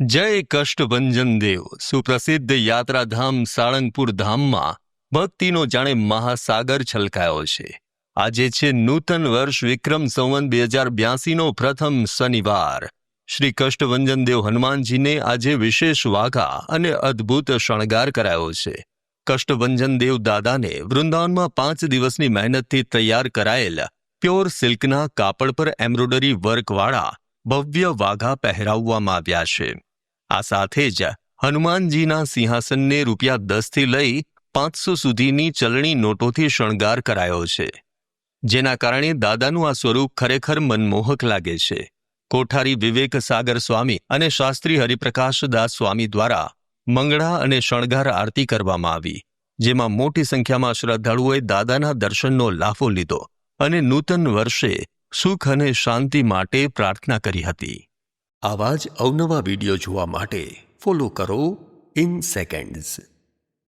જય કષ્ટભંજન દેવ. સુપ્રસિદ્ધ યાત્રાધામ સાળંગપુર ધામમાં ભક્તિનો જાણે મહાસાગર છલકાયો છે. આજે છે નૂતન વર્ષ વિક્રમ સંવંત બે હજાર બ્યાસીનો પ્રથમ શનિવાર. શ્રી કષ્ટભંજન દેવ હનુમાનજીને આજે વિશેષ વાઘા અને અદ્ભુત શણગાર કરાયો છે. કષ્ટભંજન દેવ દાદાને વૃંદાવનમાં પાંચ દિવસની મહેનતથી તૈયાર કરાયેલ પ્યોર સિલ્કના કાપડ પર એમ્બ્રોડરી વર્કવાળા ભવ્ય વાઘા પહેરાવવામાં આવ્યા છે. આ સાથે જ હનુમાનજીના સિંહાસનને રૂપિયા દસથી લઈ પાંચસો સુધીની ચલણી નોટોથી શણગાર કરાયો છે, જેના કારણે દાદાનું આ સ્વરૂપ ખરેખર મનમોહક લાગે છે. કોઠારી વિવેક સાગર સ્વામી અને શાસ્ત્રી હરિપ્રકાશ દાસ સ્વામી દ્વારા મંગળા અને શણગાર આરતી કરવામાં આવી, જેમાં મોટી સંખ્યામાં શ્રદ્ધાળુઓએ દાદાના દર્શનનો લાફો લીધો અને નૂતન વર્ષે સુખ અને શાંતિ માટે પ્રાર્થના કરી હતી. આવા જ અવનવા વીડિયો જોવા માટે ફોલો કરો ઇન સેકન્ડ્સ